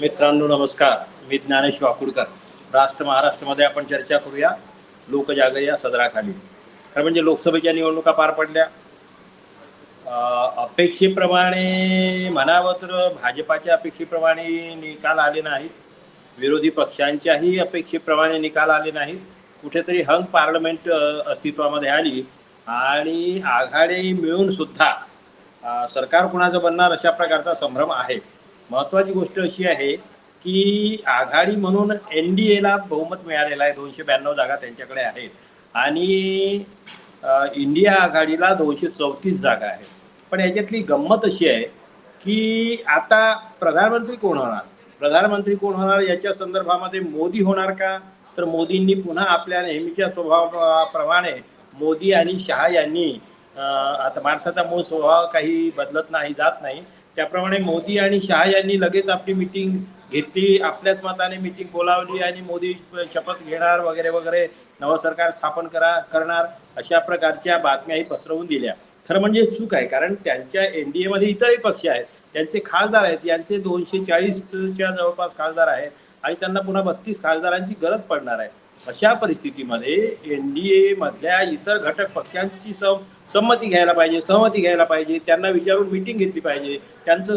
मित्रांनो नमस्कार. मी ज्ञानेश वाकुडकर. राष्ट्र महाराष्ट्रामध्ये आपण चर्चा करूया. लोकजागर या सदराखाली. खरं म्हणजे लोकसभेच्या निवडणुका पार पडल्या. अपेक्षेप्रमाणे म्हणावं तर भाजपाच्या अपेक्षेप्रमाणे निकाल आले नाहीत. विरोधी पक्षांच्याही अपेक्षेप्रमाणे निकाल आले नाहीत. कुठेतरी हंग पार्लमेंट अस्तित्वामध्ये आली आणि आघाडी मिळून सुद्धा सरकार कुणाचं बनणार अशा प्रकारचा संभ्रम आहे. महत्वाची गोष्ट अशी आहे की आघाडी म्हणून एन डी एला बहुमत मिळालेलं आहे. दोनशे ब्याण्णव जागा त्यांच्याकडे आहेत. आणि इंडिया आघाडीला दोनशे चौतीस जागा आहेत. पण याच्यातली गंमत अशी आहे की आता प्रधानमंत्री कोण होणार? प्रधानमंत्री कोण होणार? याच्या संदर्भामध्ये मोदी होणार का? तर मोदींनी पुन्हा आपल्या नेहमीच्या स्वभावाप्रमाणे मोदी आणि शहा यांनी आता माणसाचा मूळ स्वभाव काही बदलत नाही जात नाही. त्याप्रमाणे मोदी आणि शहा यांनी लगेच आपली मिटिंग घेतली आपल्याच मताने मिटिंग बोलावली आणि मोदी शपथ घेणार वगैरे वगैरे नवं सरकार स्थापन करा करणार अशा प्रकारच्या बातम्याही पसरवून दिल्या. खरं म्हणजे चूक आहे कारण त्यांच्या एन डी एमध्ये इतरही पक्ष आहेत त्यांचे खासदार आहेत यांचे दोनशे चाळीसच्या जवळपास खासदार आहेत आणि त्यांना पुन्हा बत्तीस खासदारांची गरज पडणार आहे. अशा परिस्थितीमध्ये एन डी एमधल्या मधल्या इतर घटक पक्षांची सम संमती घ्यायला पाहिजे सहमती घ्यायला पाहिजे त्यांना विचारून मिटिंग घेतली पाहिजे. त्यांचं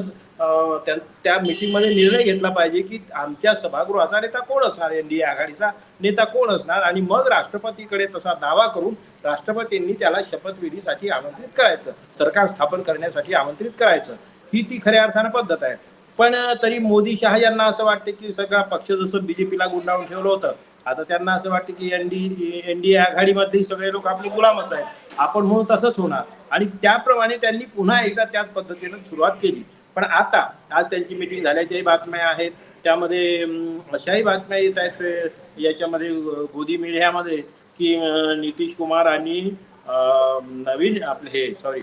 त्या त्या मिटिंगमध्ये निर्णय घेतला पाहिजे की आमच्या सभागृहाचा नेता कोण असणार? एन डी आघाडीचा नेता कोण असणार? आणि मग राष्ट्रपतीकडे तसा दावा करून राष्ट्रपतींनी त्याला शपथविधीसाठी आमंत्रित करायचं. सरकार स्थापन करण्यासाठी आमंत्रित करायचं. ही ती खऱ्या अर्थानं पद्धत आहे. पण तरी मोदी शहा यांना असं वाटतं की सगळा पक्ष जसं बीजेपीला गुंडाळून ठेवलं होतं आता त्यांना असं वाटतं की एनडी एनडीए आघाडीमध्ये सगळे लोक आपले गुलामच आहेत. आपण म्हणून तसंच होणार. आणि त्याप्रमाणे त्यांनी पुन्हा एकदा त्याच पद्धतीनं सुरुवात केली. पण आता आज त्यांची मिटिंग झाल्याच्याही बातम्या आहेत. त्यामध्ये अशाही बातम्या येत आहेत याच्यामध्ये गोदी मीडियामध्ये की नितीश कुमार आणि नवीन आपले हे सॉरी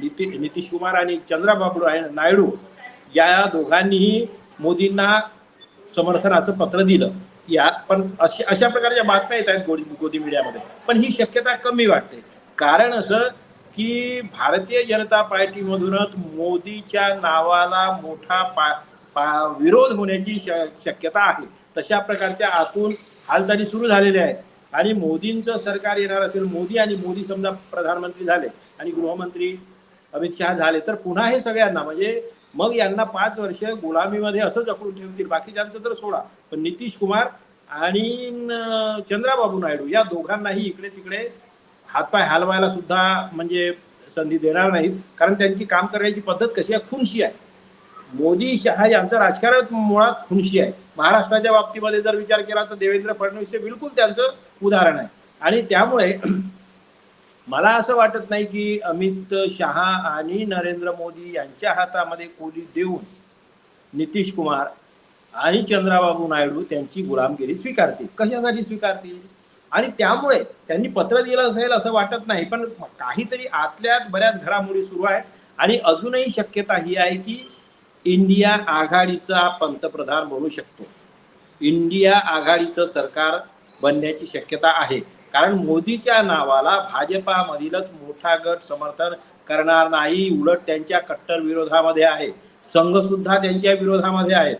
निती नितीश कुमार आणि चंद्राबाबू नायडू या दोघांनीही मोदींना समर्थनाचं पत्र दिलं. या पण अशा अशा प्रकारच्या बातम्या येत आहेत गोदी गोदी मीडियामध्ये पण ही शक्यता कमी वाटते. कारण असं की भारतीय जनता पार्टीमधूनच मोदीच्या नावाला मोठा पा, पा विरोध होण्याची श- शक्यता आहे. तशा प्रकारच्या आतून हालचाली सुरू झालेल्या आहेत. आणि मोदींचं सरकार येणार असेल मोदी आणि मोदी समजा प्रधानमंत्री झाले आणि गृहमंत्री अमित शहा झाले तर पुन्हा हे सगळ्यांना म्हणजे मग यांना पाच वर्ष गुलामीमध्ये असं जखडून ठेवतील. बाकीच्यांचं तर सोडा. पण नितीश कुमार आणि चंद्राबाबू नायडू या दोघांनाही इकडे तिकडे हातपाय हलवायला सुद्धा म्हणजे संधी देणार नाहीत. कारण त्यांची काम करण्याची पद्धत कशी आहे? खुनशी आहे. मोदी शहा यांचं राजकारण मुळात खुनशी आहे. महाराष्ट्राच्या बाबतीमध्ये जर विचार केला तर देवेंद्र फडणवीस हे बिलकुल त्यांचं उदाहरण आहे. आणि त्यामुळे मला असं वाटत नाही की अमित शहा आणि नरेंद्र मोदी यांच्या हातामध्ये कोली देऊन नितीश कुमार आणि चंद्राबाबू नायडू त्यांची गुलामगिरी स्वीकारतील. कशासाठी स्वीकारतील? आणि त्यामुळे त्यांनी पत्र दिलं असेल असं वाटत नाही पण काहीतरी आतल्यात बऱ्याच घडामोडी सुरू आहेत. आणि अजूनही शक्यता ही आहे की इंडिया आघाडीचा पंतप्रधान बनू शकतो. इंडिया आघाडीचं सरकार बनण्याची शक्यता आहे. कारण मोदीच्या नावाला भाजपामधीलच मोठा गट समर्थन करणार नाही. उलट त्यांच्या कट्टर विरोधामध्ये आहे. संघ सुद्धा त्यांच्या विरोधामध्ये आहेत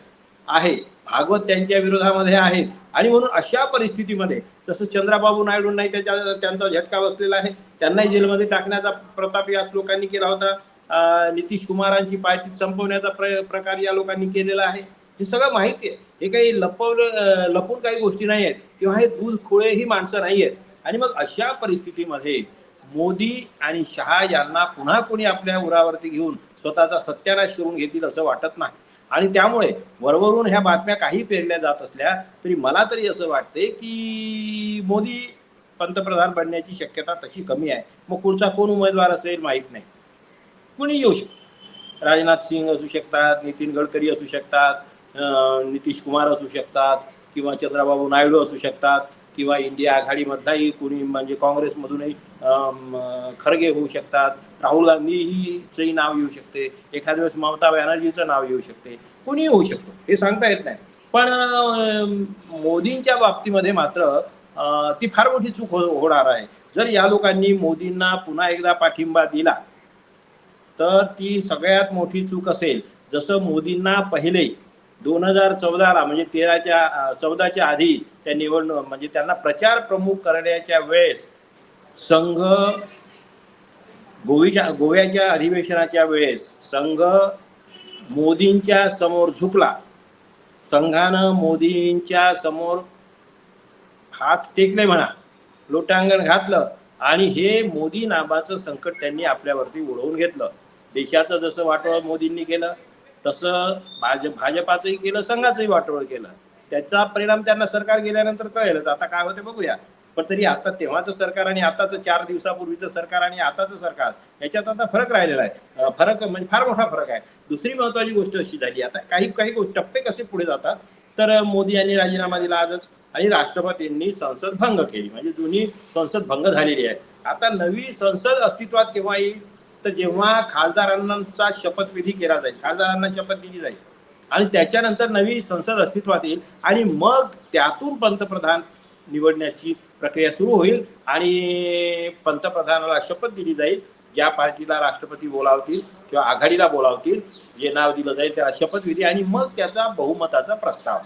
आहे. भागवत त्यांच्या विरोधामध्ये आहेत आणि म्हणून अशा परिस्थितीमध्ये जसं चंद्राबाबू नायडूंनाही त्याच्या त्यांचा झटका बसलेला आहे. त्यांनाही जेलमध्ये टाकण्याचा प्रताप याच लोकांनी केला होता. नितीश कुमारांची पार्टी संपवण्याचा प्र प्रकार या लोकांनी केलेला आहे. हे सगळं माहिती आहे. हे काही लपवलं लपून काही गोष्टी नाही आहेत. किंवा हे दूध खोळे ही माणसं नाही आहेत. आणि मग अशा परिस्थितीमध्ये मोदी आणि शहा यांना पुन्हा कोणी आपल्या उरावरती घेऊन स्वतःचा सत्यानाश करून घेतील असं वाटत नाही. आणि त्यामुळे वरवरून ह्या बातम्या काही पेरल्या जात असल्या तरी मला तरी असं वाटते की मोदी पंतप्रधान बनण्याची शक्यता तशी कमी आहे. मग पुढचा कोण उमेदवार असेल माहीत नाही. कुणी येऊ शकतो. राजनाथ सिंग असू शकतात नितीन गडकरी असू शकतात. नितीश कुमार असू शकतात किंवा चंद्राबाबू नायडू असू शकतात किंवा इंडिया आघाडीमधलाही कोणी म्हणजे काँग्रेसमधूनही खरगे होऊ शकतात. राहुल गांधीहीचंही नाव येऊ शकते. एखाद्या वेळेस ममता बॅनर्जीचं नाव येऊ शकते. कोणी होऊ शकतो. हे सांगता येत नाही. पण मोदींच्या बाबतीमध्ये मात्र ती फार मोठी चूक हो होणार आहे. जर या लोकांनी मोदींना पुन्हा एकदा पाठिंबा दिला तर ती सगळ्यात मोठी चूक असेल. जसं मोदींना पहिले दोन हजार चौदाला म्हणजे तेराच्या चौदाच्या आधी त्या निवडणूक म्हणजे त्यांना प्रचार प्रमुख करण्याच्या वेळेस संघ गोवीच्या गोव्याच्या अधिवेशनाच्या वेळेस संघ मोदींच्या समोर झुकला. संघानं मोदींच्या समोर हात टेकले म्हणा लोटांगण घातलं आणि हे मोदी नावाचं संकट त्यांनी आपल्यावरती उडवून घेतलं. देशाचं जसं वाटोळ मोदींनी केलं तसं भाज भाजपाचंही केलं संघाचंही वाटोळ केलं. त्याचा परिणाम त्यांना सरकार गेल्यानंतर कळेलच. आता काय होते बघूया. पण तरी आता तेव्हाचं सरकार आणि आताचं चार दिवसापूर्वीचं सरकार आणि आताचं सरकार याच्यात आता फरक राहिलेला आहे. फरक म्हणजे फार मोठा फरक आहे. दुसरी महत्वाची गोष्ट अशी झाली. आता काही काही गोष्ट टप्पे कसे पुढे जातात? तर मोदी यांनी राजीनामा दिला आजच आणि राष्ट्रपतींनी संसद भंग केली. म्हणजे जुनी संसद भंग झालेली आहे आता नवी संसद अस्तित्वात केव्हा येईल तर जेव्हा खासदारांचा शपथविधी केला जाईल खासदारांना शपथ दिली जाईल आणि त्याच्यानंतर नवी संसद अस्तित्वात येईल आणि मग त्यातून पंतप्रधान निवडण्याची प्रक्रिया सुरू होईल आणि पंतप्रधानाला शपथ दिली जाईल ज्या पार्टीला राष्ट्रपती बोलावतील किंवा आघाडीला बोलावतील जे नाव दिलं जाईल त्याला शपथविधी आणि मग त्याचा बहुमताचा प्रस्ताव.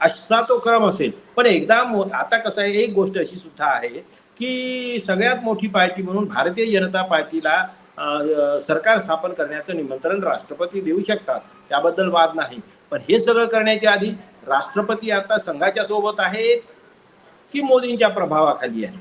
असा तो क्रम असेल. पण एकदा मो आता कसं आहे एक गोष्ट अशी सुद्धा आहे की सगळ्यात मोठी पार्टी म्हणून भारतीय जनता पार्टीला सरकार स्थापन करण्याचं निमंत्रण राष्ट्रपती देऊ शकतात त्याबद्दल वाद नाही. पण हे सगळं करण्याच्या आधी राष्ट्रपती आता संघाच्या सोबत आहेत की मोदींच्या प्रभावाखाली आहे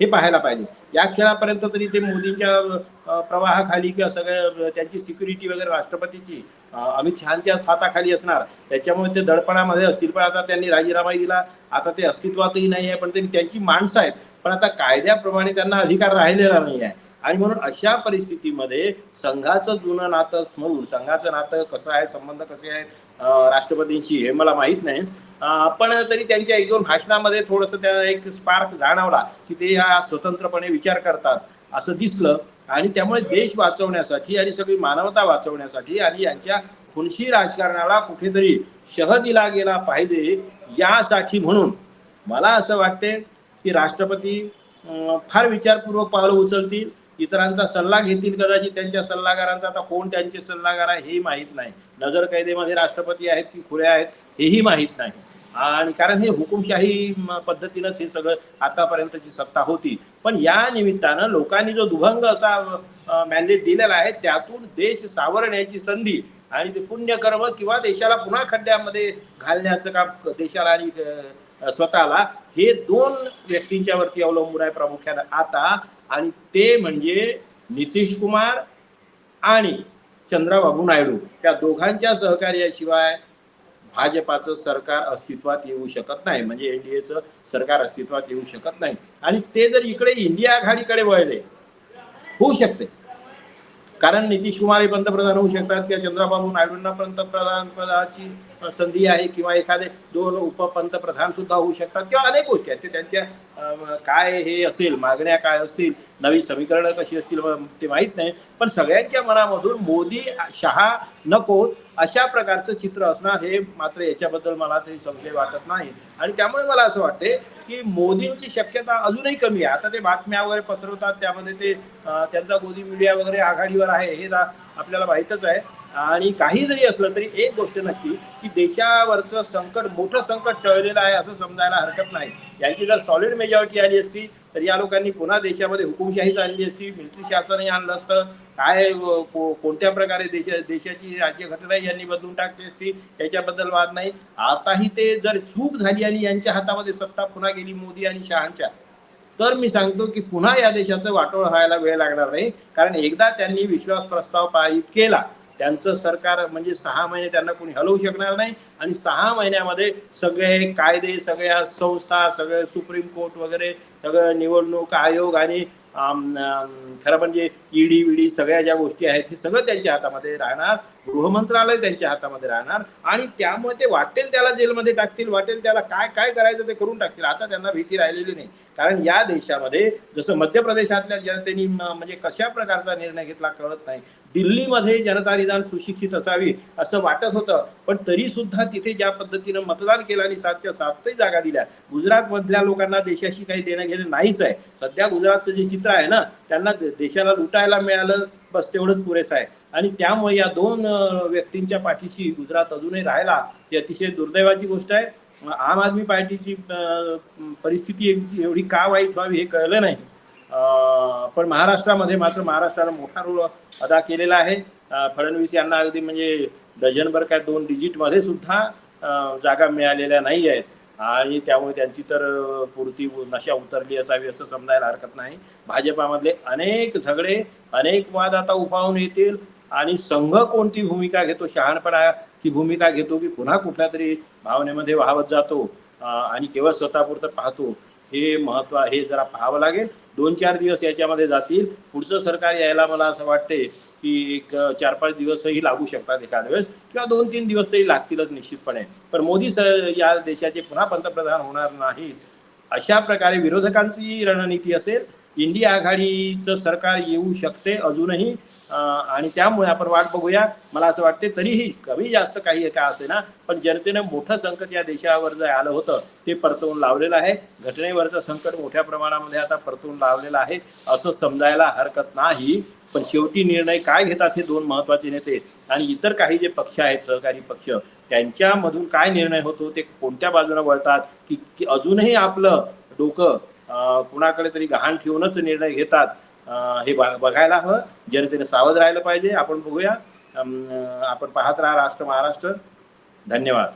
हे पाहायला पाहिजे. या क्षणापर्यंत तरी ते मोदींच्या प्रवाहाखाली किंवा सगळ्या त्यांची सिक्युरिटी वगैरे राष्ट्रपतीची अमित शहाच्या हाताखाली असणार. त्याच्यामुळे ते दडपणामध्ये असतील. पण आता त्यांनी राजीनामा दिला. आता ते अस्तित्वातही नाही आहे पण त्यांनी त्यांची माणसं आहेत. पण आता कायद्याप्रमाणे त्यांना अधिकार राहिलेला नाही आहे. आणि म्हणून अशा परिस्थितीमध्ये संघाचं जुनं नातं स्मरून संघाचं नातं कसं आहे संबंध कसे आहेत राष्ट्रपतींशी हे मला माहीत नाही. पण तरी त्यांच्या एक दोन भाषणामध्ये थोडंसं त्या एक स्पार्क जाणवला की ते हा स्वतंत्रपणे विचार करतात असं दिसलं. आणि त्यामुळे देश वाचवण्यासाठी आणि सगळी मानवता वाचवण्यासाठी आणि यांच्या खुनशी राजकारणाला कुठेतरी शह दिला गेला पाहिजे यासाठी म्हणून मला असं वाटते की राष्ट्रपती फार विचारपूर्वक पावलं उचलतील. इतरांचा सल्ला घेतील कदाचित त्यांच्या सल्लागारांचा. आता कोण त्यांचे सल्लागार आहे हे माहीत नाही. नजर कैदेमध्ये राष्ट्रपती आहेत की खुल्या आहेत हेही माहीत नाही. आणि कारण हे हुकुमशाही पद्धतीनंच हे सगळं आतापर्यंतची सत्ता होती. पण या निमित्तानं लोकांनी जो दुभंग असा मॅन्डेट दिलेला आहे त्यातून देश सावरण्याची संधी आणि ते पुण्यकर्म किंवा देशाला पुन्हा खड्ड्यामध्ये घालण्याचं काम देशाला आणि स्वतःला हे दोन व्यक्तींच्या वरती अवलंबून आहे प्रामुख्यानं. आता आणि ते म्हणजे नितीश कुमार आणि चंद्राबाबू नायडू त्या दोघांच्या सहकार्याशिवाय भाजपाचं सरकार अस्तित्वात येऊ शकत नाही. म्हणजे एनडीएचं सरकार अस्तित्वात येऊ शकत नाही. आणि ते जर इकडे इंडिया आघाडीकडे वळले होऊ शकते. कारण नितीश कुमार हे पंतप्रधान होऊ शकतात किंवा चंद्राबाबू नायडूंना पंतप्रधान पदाची संधी आहे किंवा एखादे दोन उपपंतप्रधान सुद्धा होऊ शकतात किंवा अनेक गोष्टी आहेत. ते त्यांच्या काय हे असेल मागण्या काय असतील नवी समीकरणं कशी असतील ते माहीत नाही. पण सगळ्यांच्या मनामधून मोदी शहा नको अशा प्रकारचं चित्र असणार हे मात्र याच्याबद्दल मला तरी संशय वाटत नाही. आणि त्यामुळे मला असं वाटते की मोदींची शक्यता अजूनही कमी आहे. आता ते बातम्या वगैरे पसरवतात त्यामध्ये ते त्यांचा मोदी मीडिया वगैरे आघाडीवर आहे हे आपल्याला माहीतच आहे. आणि काही जरी असलं तरी एक गोष्ट नक्की की देशावरचं संकट मोठं संकट टळलेलं आहे असं समजायला हरकत नाही. यांची जर सॉलिड मेजॉरिटी आली असती तर या लोकांनी पुन्हा देशामध्ये हुकुमशाहीच आणली असती मिलिटरी शासनही आणलं असतं. काय कोणत्या प्रकारे देशा देशाची राज्यघटना यांनी बदलून टाकली असती त्याच्याबद्दल वाद नाही. आताही ते जर चूक झाली आणि यांच्या हातामध्ये सत्ता पुन्हा गेली मोदी आणि शहांच्या तर मी सांगतो की पुन्हा या देशाचं वाटोळ व्हायला वेळ लागणार नाही. कारण एकदा त्यांनी विश्वास प्रस्ताव पारित केला त्यांचं सरकार म्हणजे सहा महिने त्यांना कोणी हलवू शकणार नाही आणि सहा महिन्यामध्ये सगळे कायदे सगळ्या संस्था सगळे सुप्रीम कोर्ट वगैरे सगळं निवडणूक आयोग आणि खरं म्हणजे ईडी विडी सगळ्या ज्या गोष्टी आहेत हे सगळं त्यांच्या हातामध्ये राहणार. गृहमंत्रालय त्यांच्या हातामध्ये राहणार. आणि त्यामुळे ते वाटेल त्याला जेलमध्ये टाकतील वाटेल त्याला काय काय करायचं ते करून टाकतील. आता त्यांना भीती राहिलेली नाही. कारण या देशामध्ये जसं मध्य प्रदेशातल्या जनतेने म्हणजे कशा प्रकारचा निर्णय घेतला कळत नाही. दिल्लीमध्ये जनता निदान सुशिक्षित असावी असं वाटत होतं. पण तरी सुद्धा तिथे ज्या पद्धतीनं मतदान केलं आणि सातच्या सातही जागा दिल्या गुजरात मधल्या लोकांना देशाशी काही देणं घेणं नाहीच आहे. सध्या गुजरातचं जे चित्र आहे ना त्यांना देशाला लुटायला मिळालं बस तेवढंच पुरेसं आहे. आणि त्यामुळे या दोन व्यक्तींच्या पाठीशी गुजरात अजूनही राहिला ही अतिशय दुर्दैवाची गोष्ट आहे. आम आदमी पार्टीची परिस्थिती एवढी का वाईट व्हावी हे कळलं नाही. पण महाराष्ट्रामध्ये मात्र महाराष्ट्राला मोठा रोल अदा केलेला आहे. फडणवीस यांना अगदी म्हणजे डझनभर काय दोन डिजिटमध्ये सुद्धा जागा मिळालेल्या नाही आहेत. आणि त्यामुळे त्यांची तर पूर्ती पुरती नशा उतरली असावी असं समजायला हरकत नाही. भाजपामधले अनेक झगडे अनेक वाद आता उभावून येतील. आणि संघ कोणती भूमिका घेतो शहाणपणाची भूमिका घेतो की पुन्हा कुठल्या तरी भावनेमध्ये वाहवत जातो? आणि केवळ स्वतःपुरतं पाहतो हे महत्त्व हे जरा पाहावं लागेल. दोन चार दिवस याच्यामध्ये जातील. पुढचं सरकार यायला मला असं वाटते की एक चार पाच दिवसही लागू शकतात एखाद्या वेळेस किंवा दोन तीन दिवस तरी लागतीलच निश्चितपणे. पण मोदी सर या देशाचे पुन्हा पंतप्रधान होणार नाहीत अशा प्रकारे विरोधकांची रणनीती असेल. इंडिया आघाडीचं सरकार येऊ शकते अजूनही. आणि त्यामुळे आपण वाट बघूया. मला असं वाटते तरीही कमी जास्त काही का असे ना पण जनतेनं मोठं संकट या देशावर जे आलं होतं ते परतवून लावलेलं आहे. घटनेवरचं संकट मोठ्या प्रमाणामध्ये आता परतवून लावलेलं आहे असं समजायला हरकत नाही. पण शेवटी निर्णय काय घेतात हे दोन महत्त्वाचे नेते आणि इतर काही जे पक्ष आहेत सहकारी पक्ष त्यांच्यामधून काय निर्णय होतो ते कोणत्या बाजूने वळतात? की अजूनही आपलं डोकं कुणाकडे तरी गहाण ठेवूनच निर्णय घेतात. हे बघायला हवं. जनतेने सावध राहिलं पाहिजे. आपण बघूया. आपण पाहत राहा राष्ट्र महाराष्ट्र. धन्यवाद.